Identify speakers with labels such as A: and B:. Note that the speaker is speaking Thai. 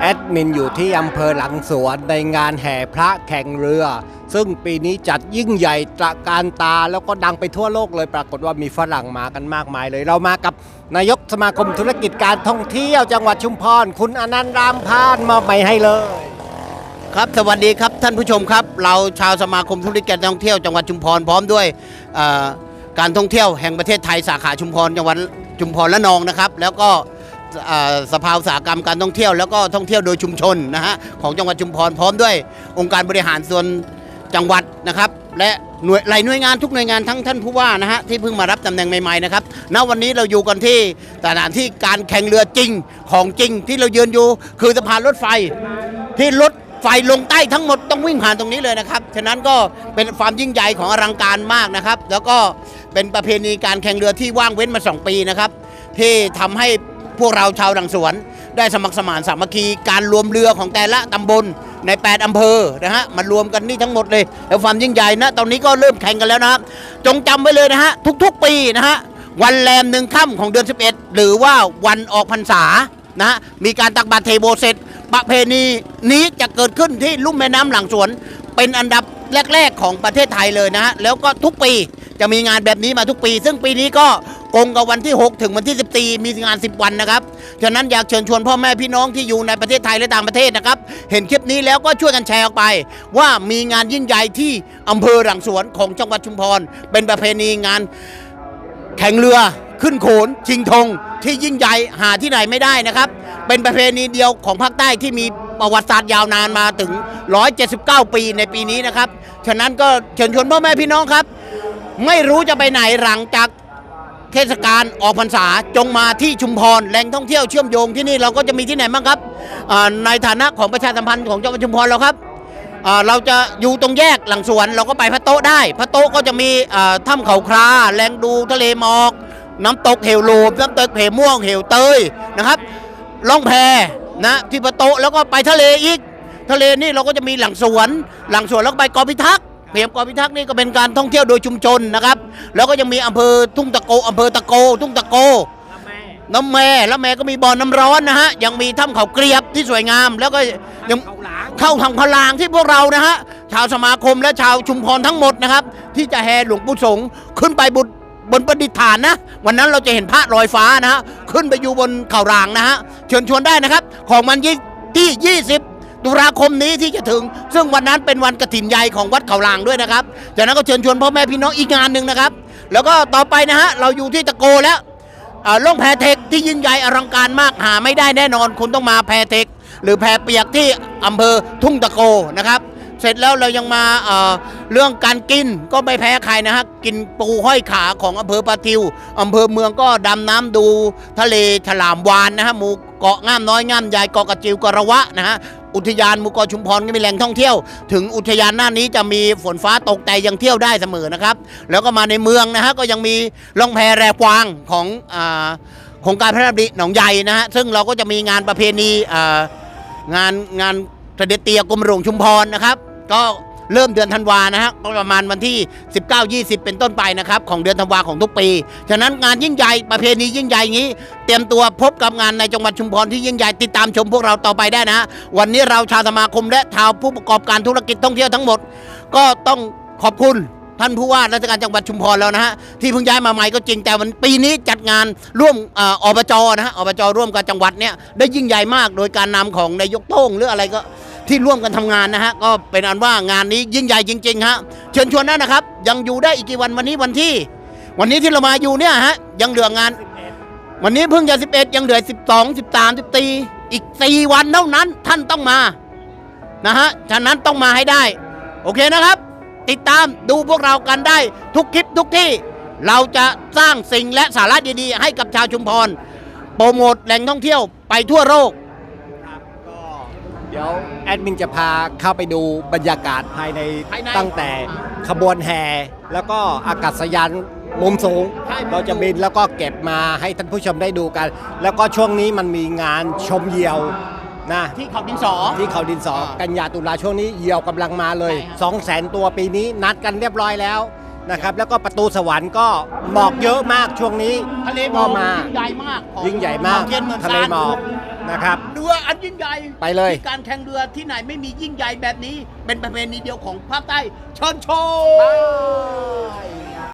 A: แอดมินอยู่ที่อำเภอหลังสวนในงานแห่พระแข่งเรือ ซึ่งปีนี้จัดยิ่งใหญ่ตระการตาแล้วก็ดังไปทั่วโลกเลยปรากฏว่ามีฝรั่งมากันมากมายเลย เรามากับนายกสมาคมธุรกิจการท่องเที่ยวจังหวัดชุมพร คุณอนันต์รามพานมอบไปให้เลย
B: ครับสวัสดีครับท่านผู้ชมครับ เราชาวสมาคมธุรกิจการท่องเที่ยวจังหวัดชุมพรพร้อมด้วยการท่องเที่ยวแห่งประเทศไทยสาขาชุมพรจังหวัดชุมพรและนองนะครับ แล้วก็ สภาอุตสาหกรรมการท่องเที่ยวแล้วก็ท่องเที่ยวโดยชุมชนนะฮะของจังหวัดชุมพรพร้อมด้วย องค์การบริหารส่วนจังหวัดนะครับ และหน่วยหลายหน่วยงานทุกหน่วยงานทั้งท่านผู้ว่านะฮะที่เพิ่งมารับตำแหน่งใหม่ๆนะครับณวันนี้เราอยู่กันที่สถานที่การแข่งเรือจริงของจริงที่เรายืนอยู่คือสะพานรถไฟที่รถไฟลงใต้ทั้งหมดต้องวิ่งผ่านตรงนี้เลยนะครับ ฉะนั้นก็เป็นความยิ่งใหญ่ของอลังการมากนะครับ แล้วก็เป็นประเพณีการแข่งเรือที่ว่างเว้นมา 2 ปีนะครับ ที่ทำให้ พวกเราชาวดังสวน ได้สมัครสมานสามัคคีการรวมเรือของแต่ละตำบลใน 8 อำเภอนะฮะมารวมกันนี่ทั้งหมดเลยแล้วความยิ่งใหญ่นะตอนนี้ก็เริ่มแข่งกันแล้วนะครับจงจำไว้เลยนะฮะทุกๆปีนะฮะวันแรมหนึ่งค่ำของเดือน 11 หรือว่าวันออกพรรษานะฮะมีการตักบาตรเทโบเสร็จ ประเพณีนี้จะเกิดขึ้นที่ลุ่มแม่น้ำหลังสวน เป็นอันดับแรก ๆ ของประเทศไทยเลยนะฮะแล้วก็ทุกปี จะมีงานแบบนี้มาทุกปี ซึ่งปีนี้ก็กงกับวันที่ 6 ถึงวันที่ 14 มีงาน 10 วันนะครับ ฉะนั้นอยากเชิญชวนพ่อแม่พี่น้องที่อยู่ในประเทศไทยและต่างประเทศนะครับ เห็นคลิปนี้แล้วก็ช่วยกันแชร์ออกไป ว่ามีงานยิ่งใหญ่ที่อำเภอหลังสวนของจังหวัดชุมพร เป็นประเพณีงานแข่งเรือขึ้นโขนชิงธงที่ยิ่งใหญ่หาที่ไหนไม่ได้นะครับ เป็นประเพณีเดียวของภาคใต้ที่มีประวัติศาสตร์ยาวนานมาถึง 179 ปีในปีนี้นะครับ ฉะนั้นก็เชิญชวนพ่อแม่พี่น้องครับ ไม่รู้จะไปไหนหลังจากเทศกาลออกพรรษาจงมาที่ชุมพรแหล่งท่องเที่ยวเชื่อมโยงที่นี่เราก็จะมีที่ไหนบ้างครับในฐานะของประชาสัมพันธ์ของจังหวัดชุมพรเราครับเราจะอยู่ตรงแยกหลังสวนเราก็ไปพระโต๊ะได้พระโต๊ะก็จะมีถ้ำเขาคราแรงดูทะเลหมอก น้ำตกเหวโลบน้ำตกเหวม่วงเหวเตยนะครับล่องแพนะที่พระโต๊ะแล้วก็ไปทะเลอีก ทะเลนี่เราก็จะมีหลังสวน หลังสวนแล้วก็ไปกอพิทักษ เพียมเกอพิทักษ์นี่ก็เป็นการท่องเที่ยวโดยชุมชนนะครับ แล้วก็ยังมีอำเภอทุ่งตะโกอำเภอตะโก ทุ่งตะโก น้ำแม่แล้วแม่ก็มีบ่อน้ำร้อนนะฮะ ยังมีถ้ำเขาเกลียบที่สวยงาม แล้วก็ยังเข้าทางพลางที่พวกเรานะฮะ ชาวสมาคมและชาวชุมพรทั้งหมดนะครับ ที่จะแห่หลวงปู่สงฆ์ขึ้นไปบุตรบนประดิษฐานนะ วันนั้นเราจะเห็นพระลอยฟ้านะฮะ ขึ้นไปอยู่บนเขารางนะฮะ เชิญชวนได้นะครับ ของมันยี่ที่ 20 ตุลาคมนี้ที่จะถึง ซึ่งวันนั้นเป็นวันกฐินใหญ่ของวัดเขารางด้วยนะครับ จากนั้นก็เชิญชวนพ่อแม่พี่น้องอีกงานหนึ่งนะครับ แล้วก็ต่อไปนะฮะเราอยู่ที่ตะโกแล้วล่องแพเทคที่ยิ่งใหญ่อลังการมากหาไม่ได้แน่นอน คุณต้องมาแพเทคหรือแพเปียกที่อำเภอทุ่งตะโกนะครับเสร็จแล้วเรายังมาเอ่อเรื่องการกินก็ไม่แพ้ใครนะฮะกินปูห้อยขาของอำเภอปะทิวอำเภอเมืองก็ดำน้ำดูทะเลฉลามวานนะฮะหมู่ เกาะง่ามน้อยง่ามใหญ่เกาะกระจิวกระวะนะฮะอุทยานหมู่เกาะชุมพรก็มีแหล่งท่องเที่ยว ถึงอุทยานหน้านี้จะมีฝนฟ้าตกแต่ยังเที่ยวได้เสมอนะครับ แล้วก็มาในเมืองนะฮะก็ยังมีล่องแพแรกวางของอ่าโครงการพระราชดำริหนองใหญ่นะฮะซึ่งเราก็จะมีงานประเพณีอ่องานงานเสด็จเตียกรมหลวงชุมพรนะครับ ก็ เริ่มเดือนธันวานะฮะประมาณวันที่ 19-20 เป็นต้นไปนะครับของเดือนธันวาของทุกปี ฉะนั้นงานยิ่งใหญ่ประเพณียิ่งใหญ่อย่างนี้ เตรียมตัวพบกับงานในจังหวัดชุมพรที่ยิ่งใหญ่ติดตามชมพวกเราต่อไปได้นะฮะวันนี้เราชาวสมาคมและชาวผู้ประกอบการธุรกิจท่องเที่ยวทั้งหมด ก็ต้องขอบคุณท่านผู้ว่าราชการจังหวัดชุมพรแล้วนะฮะที่เพิ่งย้ายมาใหม่ก็จริงแต่วันปีนี้จัดงานร่วมออบจนะฮะอบจร่วมกับจังหวัดเนี่ยได้ยิ่งใหญ่มากโดยการนำของนายกโต้งหรืออะไรก็ ที่ร่วมกันทำงานนะฮะก็เป็นอันว่างานนี้ยิ่งใหญ่จริงๆฮะเชิญชวนนะนะครับ ยังอยู่ได้อีกกี่วันวันนี้วันที่ วันนี้ที่เรามาอยู่เนี่ยฮะยังเหลืองาน วันนี้เพิ่งจะ11 ยังเหลือ 12 13 14อีก 4 วันเท่านั้นท่านต้องมานะฮะฉะนั้นต้องมาให้ได้ โอเคนะครับ ติดตามดูพวกเรากันได้ทุกคลิปทุกที่ เราจะสร้างสิ่งและสาระดีๆ ให้กับชาวชุมพร โปรโมทแหล่งท่องเที่ยวไปทั่วโลก
A: เดี๋ยวแอดมินจะพาเข้าไปดูบรรยากาศภายใน
B: ภายใน
A: ตั้งแต่ขบวนแห่แล้วก็อากาศยานมุมสูง
B: ใช่
A: เราจะบินแล้วก็เก็บมาให้ท่านผู้ชมได้ดูกัน แล้วก็ช่วงนี้มันมีงานชมเหยี่ยวนะ
B: ที่เขาดินสอ
A: ที่เขาดินสอ
B: อ่า
A: กันยาตุลาช่วงนี้เหยี่ยวกำลังมาเลย
B: ใช่ครับ
A: 2 0 0แสนตัวปีนี้นัดกันเรียบร้อยแล้ว นะครับ แล้วก็ประตูสวรรค์ก็หมอกเยอะมากช่วงนี้
B: ทะเลหมอก
A: มา
B: ยิ่งใหญ่มาก
A: ยิ่งใหญ่มาก
B: เย็นเหมือน
A: ทะเลหมอกนะครับ
B: เรืออันยิ่งใหญ่
A: ไปเลย
B: การแข่งเรือที่ไหนไม่มียิ่งใหญ่แบบนี้ เป็นประเพณีเดียวของภาคใต้เชิญชม